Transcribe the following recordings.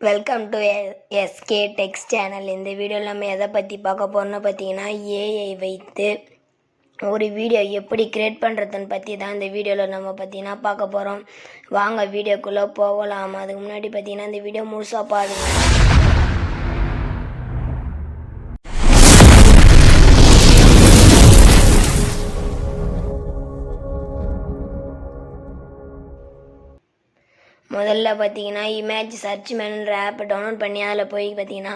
Welcome to SK techs channel இந்த வீடியோவில் நம்ம எதை பற்றி பார்க்க போகிறோம்னு பார்த்தீங்கன்னா ஏஐ வைத்து ஒரு வீடியோ எப்படி கிரியேட் பண்ணுறதுன்னு பற்றி தான் இந்த வீடியோவில் நம்ம பார்த்தீங்கன்னா பார்க்க போகிறோம் வாங்க வீடியோக்குள்ளே போகலாம். அதுக்கு முன்னாடி பார்த்தீங்கன்னா இந்த வீடியோ முழுசாக பாருங்கள் முதல்ல பார்த்தீங்கன்னா இமேஜ் சர்ச் மேனுன்ற ஆப்பை டவுன்லோட் பண்ணி அதில் போய் பார்த்தீங்கன்னா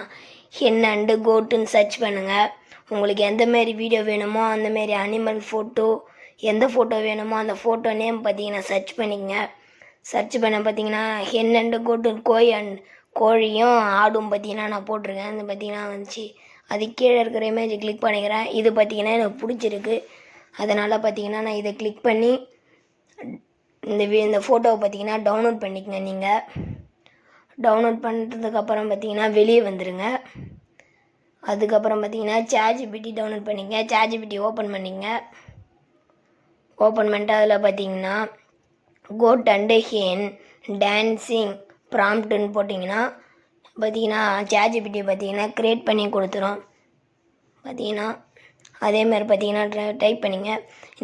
என்னண்டு கோட்டுன்னு சர்ச் பண்ணுங்கள் உங்களுக்கு எந்த மாரி வீடியோ வேணுமோ அந்த மாரி அனிமல் ஃபோட்டோ எந்த ஃபோட்டோ வேணுமோ அந்த ஃபோட்டோ நேம் பார்த்தீங்கன்னா சர்ச் பண்ணிக்கங்க. சர்ச் பண்ண பார்த்தீங்கன்னா என்னண்டு கோட்டு கோய் அண்ட் கோழியும் ஆடும் பார்த்தீங்கன்னா நான் போட்டிருக்கேன். அது பார்த்தீங்கன்னா வந்துச்சு. அது கீழே இருக்கிற இமேஜ் கிளிக் பண்ணிக்கிறேன். இது பார்த்தீங்கன்னா எனக்கு பிடிச்சிருக்கு. அதனால் பார்த்தீங்கன்னா நான் இதை கிளிக் பண்ணி இந்த வி இந்த ஃபோட்டோவை பார்த்தீங்கன்னா டவுன்லோட் பண்ணிக்கங்க நீங்கள் டவுன்லோட் பண்ணுறதுக்கப்புறம் பார்த்தீங்கன்னா வெளியே வந்துடுங்க அதுக்கப்புறம் பார்த்தீங்கன்னா சார்ஜிபிடி டவுன்லோட் பண்ணிக்கங்க. சார்ஜிபிடி ஓப்பன் பண்ணிங்க ஓப்பன் பண்ணிட்டு அதில் பார்த்தீங்கன்னா கோட் அண்டு ஹேன் டான்ஸிங் ப்ராம்ப்ட்டுன்னு போட்டிங்கன்னா பார்த்தீங்கன்னா சார்ஜிபிடி பார்த்தீங்கன்னா க்ரியேட் பண்ணி கொடுத்துரும். பார்த்தீங்கன்னா அதே மாதிரி பார்த்தீங்கன்னா டைப் பண்ணிங்க.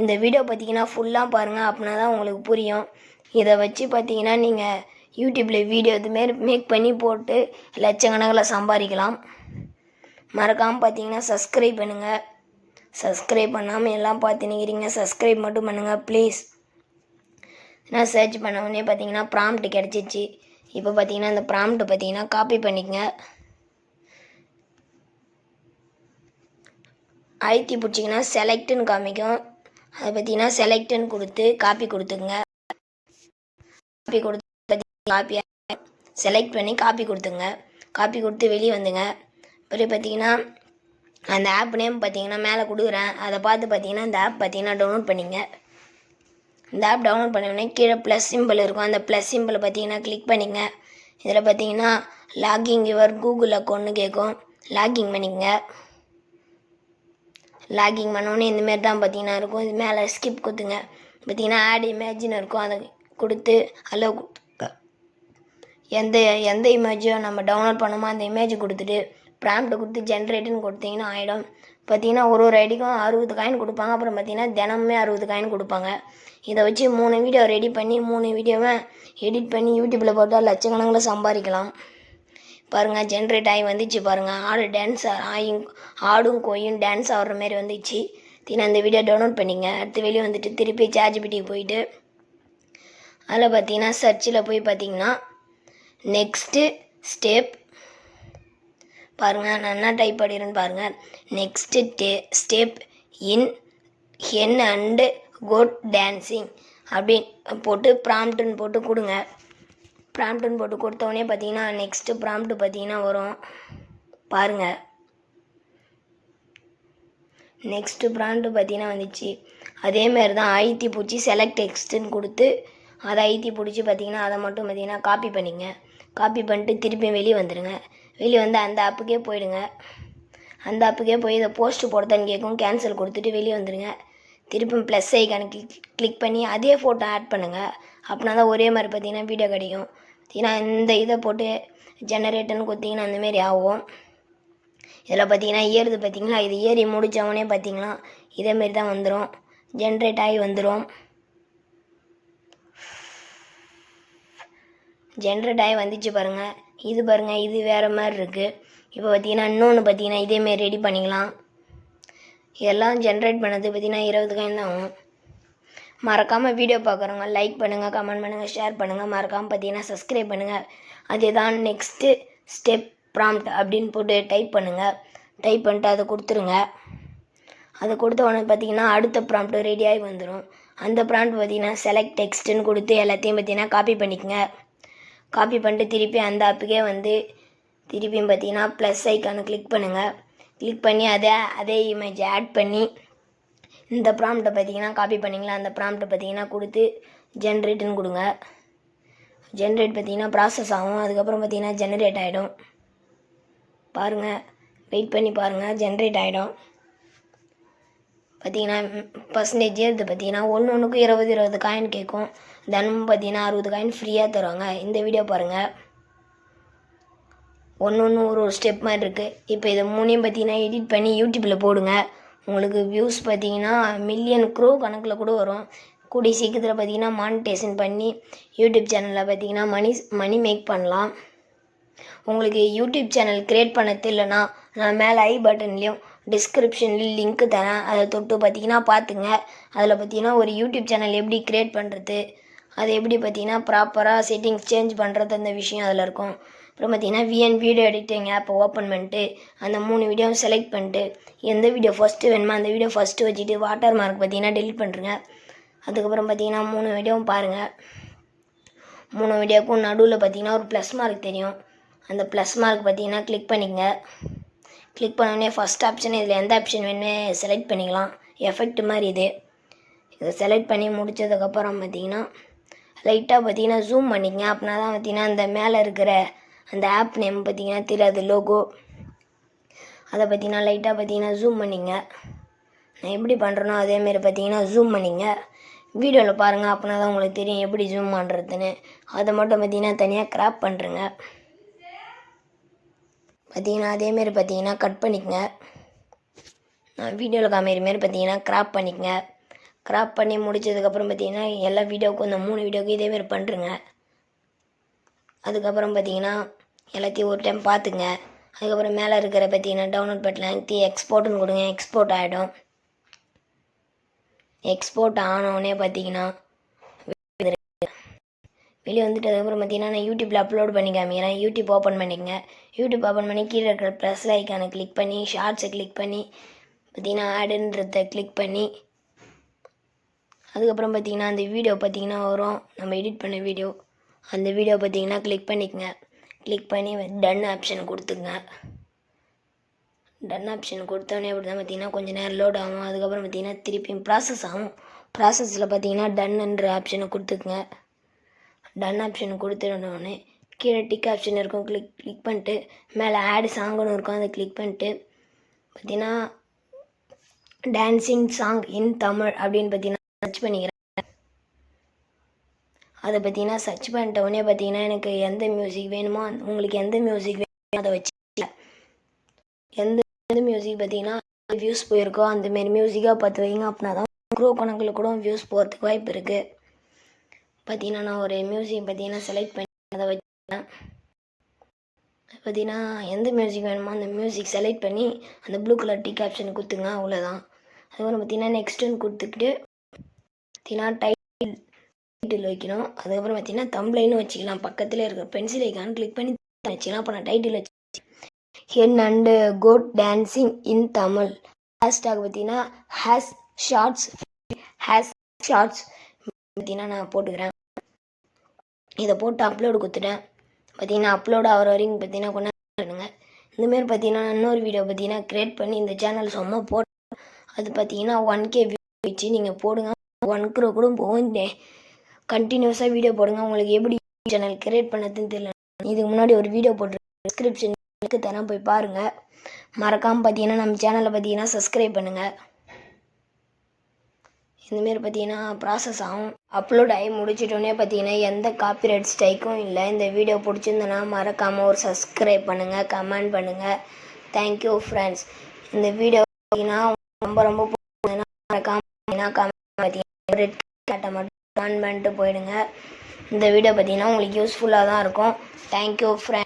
இந்த வீடியோ பார்த்தீங்கன்னா ஃபுல்லாக பாருங்கள் அப்படின்னா தான் உங்களுக்கு புரியும். இதை வச்சு பார்த்தீங்கன்னா நீங்கள் யூடியூப்பில் வீடியோ இதுமாரி மேக் பண்ணி போட்டு லட்சக்கணக்கில் சம்பாதிக்கலாம். மறக்காமல் பார்த்தீங்கன்னா சப்ஸ்கிரைப் பண்ணுங்கள் சப்ஸ்கிரைப் பண்ணாமல் எல்லாம் பார்த்து நிற்கிறீங்க சப்ஸ்கிரைப் மட்டும் பண்ணுங்கள் ப்ளீஸ் நான் சர்ச் பண்ண உடனே பார்த்தீங்கன்னா ப்ராம்ப்ட் கிடச்சிச்சு. இப்போ பார்த்தீங்கன்னா இந்த ப்ராம்ப்ட் பார்த்தீங்கன்னா காப்பி பண்ணிக்கங்க. அழுத்தி பிடிச்சிங்கன்னா செலக்ட்டுன்னு காமிக்கும். அதை பார்த்தீங்கன்னா செலக்ட்டுன்னு கொடுத்து காப்பி கொடுத்துங்க காப்பி கொடுத்து காப்பி செலக்ட் பண்ணி காப்பி கொடுத்துங்க காப்பி கொடுத்து வெளியே வந்துங்க. அப்புறம் பார்த்தீங்கன்னா அந்த ஆப் நேம் பார்த்தீங்கன்னா மேலே கொடுக்குறேன். அதை பார்த்து பார்த்தீங்கன்னா இந்த ஆப் பார்த்தீங்கன்னா டவுன்லோட் பண்ணிங்க. இந்த ஆப் டவுன்லோட் பண்ண உடனே கீழே ப்ளஸ் சிம்பிள் இருக்கும். அந்த ப்ளஸ் சிம்பிளை பார்த்தீங்கன்னா கிளிக் பண்ணிங்க. இதில் பார்த்தீங்கன்னா லாகிங் யுவர் கூகுள் அக்கௌண்ட்னு கேட்கும் லாகிங் பண்ணிக்கங்க. லாகிங் பண்ணோன்னே இந்தமாரி தான் பார்த்தீங்கன்னா இருக்கும். இது மேலே ஸ்கிப் கொடுத்துங்க. பார்த்தீங்கன்னா ஆட் இமேஜின் இருக்கும். அதை கொடுத்து அலோ கொடுத்துங்க. எந்த எந்த இமேஜோ நம்ம டவுன்லோட் பண்ணோமோ அந்த இமேஜ் கொடுத்துட்டு ப்ராம்ப்ட் கொடுத்து ஜென்ரேட்டுன்னு கொடுத்தீங்கன்னா ஆகிடும் பார்த்தீங்கன்னா ஒரு ஒரு ஐடிக்கும் அறுபது காயின் கொடுப்பாங்க. அப்புறம் பார்த்தீங்கன்னா தினமுமே அறுபது காயின் கொடுப்பாங்க. இதை வச்சு மூணு வீடியோ ரெடி பண்ணி மூணு வீடியோவை எடிட் பண்ணி யூடியூப்பில் போட்டால் லட்சக்கணக்கில் சம்பாதிக்கலாம். பாருங்கள் ஜென்ரேட் ஆகி வந்துச்சு பாருங்கள் ஆடு டான்ஸ் ஆகி ஆடும் கோயும் டான்ஸ் ஆடுற மாதிரி வந்துச்சு. தின அந்த வீடியோ டவுன்லோட் பண்ணிங்க. அடுத்து வெளியே வந்துட்டு திருப்பி சார்ஜிபிட்டிக்கு போயிட்டு அதில் பார்த்தீங்கன்னா சர்ச்சில் போய் பார்த்தீங்கன்னா நெக்ஸ்ட்டு ஸ்டெப் பாருங்கள் நான் என்ன டைப் பண்ணிடுறேன்னு பாருங்கள் next the step in hen and cock dancing அப்படின்னு போட்டு ப்ராம்ட்டுன்னு போட்டு கொடுங்க. ப்ராம்ப்ட்டுன்னு போட்டு கொடுத்தவொடனே பார்த்தீங்கன்னா நெக்ஸ்ட்டு ப்ராம்ப்ட்டு பார்த்தீங்கன்னா வரும். பாருங்கள் நெக்ஸ்ட்டு ப்ராம்ப்ட்டு பார்த்தீங்கன்னா வந்துச்சு. அதேமாரி தான் ஐத்தி பிடிச்சி செலக்ட் டெக்ஸ்ட்டுன்னு கொடுத்து அதை ஐத்தி பிடிச்சி பார்த்தீங்கன்னா அதை மட்டும் பார்த்தீங்கன்னா காப்பி பண்ணிங்க. காப்பி பண்ணிட்டு திருப்பி வெளியே வந்துடுங்க வெளியே வந்து அந்த ஆப்புக்கே போயிடுங்க. அந்த ஆப்புக்கே போய் இதை போஸ்ட்டு போடுறதான்னு கேட்கும் கேன்சல் கொடுத்துட்டு வெளியே வந்துடுங்க திருப்பும் ப்ளஸ் ஐக்கானு கிளிக் கிளிக் பண்ணி அதே ஃபோட்டோ ஆட் பண்ணுங்கள் அப்படின்னா தான் ஒரே மாதிரி பார்த்தீங்கன்னா வீடியோ கிடைக்கும். பார்த்தீங்கன்னா இந்த இதை போட்டு ஜெனரேட்டர்னு கொடுத்தீங்கன்னா அந்தமாரி ஆகும். இதில் பார்த்தீங்கன்னா ஏறுது பார்த்தீங்களா? இது ஏறி முடித்தவொடனே பார்த்தீங்கன்னா இதேமாரி தான் வந்துடும் ஜென்ரேட் ஆகி வந்துடும் ஜென்ரேட் ஆகி வந்துச்சு பாருங்கள் இது பாருங்கள் இது வேறு மாதிரி இருக்குது இப்போ பார்த்தீங்கன்னா இன்னொன்று பார்த்தீங்கன்னா இதேமாரி ரெடி பண்ணிக்கலாம். எல்லாம் ஜென்ரேட் பண்ணது பார்த்தீங்கன்னா இருபது காயின் தான். ஆகும் மறக்காமல் வீடியோ பார்க்குறவங்க லைக் பண்ணுங்கள் கமெண்ட் பண்ணுங்கள் ஷேர் பண்ணுங்கள் மறக்காமல் பார்த்தீங்கன்னா சப்ஸ்கிரைப் பண்ணுங்கள் அதுதான் நெக்ஸ்ட்டு ஸ்டெப் ப்ராம்ப்ட் அப்படின்னு போட்டு டைப் பண்ணுங்கள் டைப் பண்ணிட்டு அதை கொடுத்துருங்க. அதை கொடுத்த உடனே பார்த்தீங்கன்னா அடுத்த ப்ராம்ப்ட் ரெடியாகி வந்துடும் அந்த ப்ராம்ப்ட் பார்த்தீங்கன்னா செலக்ட் டெக்ஸ்ட்டுன்னு கொடுத்து எல்லாத்தையும் பார்த்தீங்கன்னா காப்பி பண்ணிக்கங்க. காப்பி பண்ணிட்டு திருப்பி அந்த ஆப்புக்கே வந்து திருப்பியும் பார்த்தீங்கன்னா ப்ளஸ் ஐக்கானு கிளிக் பண்ணுங்கள் கிளிக் பண்ணி அதே அதே இமேஜை ஆட் பண்ணி இந்த ப்ராம்ப்டை பார்த்தீங்கன்னா காப்பி பண்ணிங்களா? அந்த ப்ராம்ப்டை பார்த்தீங்கன்னா கொடுத்து ஜென்ரேட்டுன்னு கொடுங்க. ஜென்ரேட் பார்த்தீங்கன்னா ப்ராசஸ் ஆகும். அதுக்கப்புறம் பார்த்தீங்கன்னா ஜென்ரேட் ஆகிடும் பாருங்கள் வெயிட் பண்ணி பாருங்கள் ஜென்ரேட் ஆகிடும் பார்த்தீங்கன்னா பர்சன்டேஜ் இது பார்த்தீங்கன்னா ஒன்று ஒன்றுக்கும் இருபது இருபது காயின் கேட்கும். தினமும் பார்த்தீங்கன்னா அறுபது காயின் ஃப்ரீயாக தருவாங்க. இந்த வீடியோ பாருங்கள் ஒன்று ஒன்று ஒரு ஒரு ஸ்டெப் மாதிரி இருக்குது இப்போ இதை மூணையும் பார்த்தீங்கன்னா எடிட் பண்ணி யூடியூப்பில் போடுங்க. உங்களுக்கு வியூஸ் பார்த்தீங்கன்னா மில்லியன் க்ரோ கணக்கில் கூட வரும். கூடிய சீக்கிரத்தில் பார்த்தீங்கன்னா மானிட்டேஷன் பண்ணி யூடியூப் சேனலில் பார்த்தீங்கன்னா மணி மணி மேக் பண்ணலாம். உங்களுக்கு யூடியூப் சேனல் க்ரியேட் பண்ண தெரியலனா நான் மேலே ஐ பட்டன்லேயும் டிஸ்கிரிப்ஷன்லேயும் லிங்க்கு தரேன். அதை தொட்டு பார்த்தீங்கன்னா பார்த்துங்க. அதில் பார்த்தீங்கன்னா ஒரு யூடியூப் சேனல் எப்படி க்ரியேட் பண்ணுறது அது எப்படி பார்த்தீங்கன்னா ப்ராப்பராக செட்டிங்ஸ் சேஞ்ச் பண்ணுறது அந்த விஷயம் அதில் இருக்கும். அப்புறம் பார்த்தீங்கன்னா விஎன் வீடியோ எடிட்டிங் ஆப்பை ஓப்பன் பண்ணிட்டு அந்த மூணு வீடியோவும் செலக்ட் பண்ணிட்டு எந்த வீடியோ ஃபஸ்ட்டு வேணுமோ அந்த வீடியோ ஃபஸ்ட்டு வச்சுட்டு வாட்டர் மார்க் பார்த்தீங்கன்னா டெலிட் பண்ணுறங்க அதுக்கப்புறம் பார்த்தீங்கன்னா மூணு வீடியோவும் பாருங்கள் மூணு வீடியோக்கும் நடுவில் பார்த்தீங்கன்னா ஒரு ப்ளஸ் மார்க் தெரியும். அந்த ப்ளஸ் மார்க் பார்த்தீங்கன்னா கிளிக் பண்ணிக்கங்க. கிளிக் பண்ணோடனே ஃபஸ்ட் ஆப்ஷன் இதில் எந்த ஆப்ஷன் வேணுமே செலக்ட் பண்ணிக்கலாம். எஃபெக்ட் மாதிரி இது. இதை செலக்ட் பண்ணி முடிச்சதுக்கப்புறம் பார்த்தீங்கன்னா லைட்டாக பார்த்தீங்கன்னா ஜூம் பண்ணிக்கங்க. அப்படின்னா தான் பார்த்தீங்கன்னா அந்த மேலே இருக்கிற அந்த ஆப் நேம் பார்த்தீங்கன்னா தெரியாது லோகோ அதை பார்த்தீங்கன்னா லைட்டாக பார்த்தீங்கன்னா ஜூம் பண்ணிங்க. நான் எப்படி பண்ணுறேனோ அதேமாரி பார்த்தீங்கன்னா ஜூம் பண்ணிங்க. வீடியோவில் பாருங்கள் அப்படின்னா தான் உங்களுக்கு தெரியும் எப்படி ஜூம் பண்ணுறதுன்னு அதை மட்டும் பார்த்தீங்கன்னா தனியாக கிராப் பண்ணுறேங்க பார்த்தீங்கன்னா அதேமாரி பார்த்தீங்கன்னா கட் பண்ணிக்கங்க. நான் வீடியோவில் காமிக்கிற மாரி பார்த்தீங்கன்னா கிராப் பண்ணிக்கங்க. கிராப் பண்ணி முடிச்சதுக்கப்புறம் பார்த்தீங்கன்னா எல்லா வீடியோவுக்கும் இந்த மூணு வீடியோவுக்கும் இதேமாரி பண்ணுறேங்க அதுக்கப்புறம் பார்த்தீங்கன்னா எல்லாத்தையும் ஒரு டைம் பார்த்துங்க. அதுக்கப்புறம் மேலே இருக்கிற பார்த்தீங்கன்னா டவுன்லோட் பட்டன் அழுத்தி எக்ஸ்போர்ட்டுன்னு கொடுங்க. எக்ஸ்போர்ட் ஆகிடும் எக்ஸ்போர்ட் ஆனவுடனே பார்த்தீங்கன்னா வெளியே வந்துட்டு அதுக்கப்புறம் பார்த்தீங்கன்னா நான் யூடியூப்பில் அப்லோட் பண்ணி காமிக்கிறேன் யூடியூப் ஓப்பன் பண்ணிக்கங்க. யூடியூப் ஓப்பன் பண்ணி கீழே இருக்கிற ப்ளஸ் ஐக்கானை கிளிக் பண்ணி ஷார்ட்ஸை கிளிக் பண்ணி பார்த்தீங்கன்னா ஆடுன்றத கிளிக் பண்ணி அதுக்கப்புறம் பார்த்தீங்கன்னா அந்த வீடியோ பார்த்தீங்கன்னா வரும். நம்ம எடிட் பண்ண வீடியோ அந்த வீடியோ பார்த்தீங்கன்னா கிளிக் பண்ணிக்கங்க. கிளிக் பண்ணி டன் ஆப்ஷன் கொடுத்துங்க. டன் ஆப்ஷன் கொடுத்தோடனே அப்படி தான் பார்த்தீங்கன்னா கொஞ்சம் நேரம் லோட் ஆகும். அதுக்கப்புறம் பார்த்தீங்கன்னா திருப்பியும் ப்ராசஸ் ஆகும். ப்ராசஸில் பார்த்தீங்கன்னா டன்னுன்ற ஆப்ஷனை கொடுத்துக்குங்க. டன் ஆப்ஷன் கொடுத்துடனே கீழே டிக் ஆப்ஷன் இருக்கும். கிளிக் கிளிக் பண்ணிட்டு மேலே ஆடு சாங்குன்னு இருக்கும். அதை கிளிக் பண்ணிட்டு பார்த்தீங்கன்னா டான்ஸிங் சாங் இன் தமிழ் அப்படின்னு பார்த்தீங்கன்னா சர்ச் பண்ணிக்கிறேன். அதை பார்த்தீங்கன்னா சர்ச் பண்ணிட்ட உடனே பார்த்தீங்கன்னா எனக்கு எந்த மியூசிக் வேணுமோ உங்களுக்கு எந்த மியூசிக் வேணுமோ அதை வச்சு எந்த எந்த மியூசிக் பார்த்தீங்கன்னா வியூஸ் போயிருக்கோ அந்தமாரி மியூசிக்காக பார்த்து வைங்க. அப்படின்னா தான் க்ரோ கணக்கில் கூட வியூஸ் போகிறதுக்கு வாய்ப்பு இருக்குது பார்த்தீங்கன்னா நான் ஒரு மியூசிக் பார்த்தீங்கன்னா செலக்ட் பண்ணி அதை வச்சேன் பார்த்தீங்கன்னா எந்த மியூசிக் வேணுமோ அந்த மியூசிக் செலக்ட் பண்ணி அந்த ப்ளூ கலர் டிக் ஆப்ஷன் கொடுத்துங்க அவ்வளோதான் அதுக்கப்புறம் பார்த்தீங்கன்னா நெக்ஸ்ட்டுன்னு கொடுத்துக்கிட்டு பார்த்தீங்கன்னா டைட்டில் டைட்டில் வைக்கணும். அதுக்கப்புறம் பார்த்தீங்கன்னா தம்ப்ளைன்னு வச்சுக்கலாம். பக்கத்தில் இருக்கிற பென்சில் ஐக்கான் கிளிக் பண்ணி வச்சுக்கலாம். அப்போ நான் டைட்டில் வச்சு hen and cock dancing in Tamil hashtag பார்த்தீங்கன்னா ஹேஸ் ஷார்ட்ஸ் ஹேஸ் ஷார்ட்ஸ் பார்த்தீங்கன்னா நான் போட்டுக்கிறேன். இதை போட்டு அப்லோடு கொடுத்துட்டேன். பார்த்தீங்கன்னா அப்லோடு ஆகிற வரைக்கும் பார்த்தீங்கன்னா கொண்டாடுங்க இந்தமாரி பார்த்தீங்கன்னா இன்னொரு வீடியோ பார்த்தீங்கன்னா க்ரியேட் பண்ணி இந்த சேனல் சும்மா போட்டு அது பார்த்தீங்கன்னா ஒன் கே வச்சு நீங்கள் போடுங்க. ஒன் க்ரோ கூட போகும் கண்டினியூஸாக வீடியோ போடுங்க. உங்களுக்கு எப்படி சேனல் கிரியேட் பண்ணதுன்னு தெரியல. இதுக்கு முன்னாடி ஒரு வீடியோ போட்டு டிஸ்கிரிப்ஷனுக்கு தரேன் போய் பாருங்கள் மறக்காமல் பார்த்தீங்கன்னா நம்ம சேனலை பார்த்தீங்கன்னா சப்ஸ்கிரைப் பண்ணுங்கள் இந்தமாரி பார்த்தீங்கன்னா ப்ராசஸ் ஆகும். அப்லோட் ஆகி முடிச்சிட்டோன்னே பார்த்தீங்கன்னா எந்த காப்பிரைட் ஸ்ட்ரைக்கும் இல்லை. இந்த வீடியோ பிடிச்சிருந்தனா மறக்காமல் ஒரு சப்ஸ்கிரைப் பண்ணுங்கள் கமெண்ட் பண்ணுங்கள் தேங்க்யூ ஃப்ரெண்ட்ஸ் இந்த வீடியோ பார்த்தீங்கன்னா ரொம்ப ரொம்ப பிடிச்சதுன்னா மறக்காமல் கமெண்ட் பார்த்தீங்கன்னா ரெட் கட்டை மட்டும் ஆன் பண்ணிட்டு போயிடுங்க. இந்த வீடியோ பார்த்தீங்கன்னா உங்களுக்கு யூஸ்ஃபுல்லாக தான் இருக்கும். Thank you friend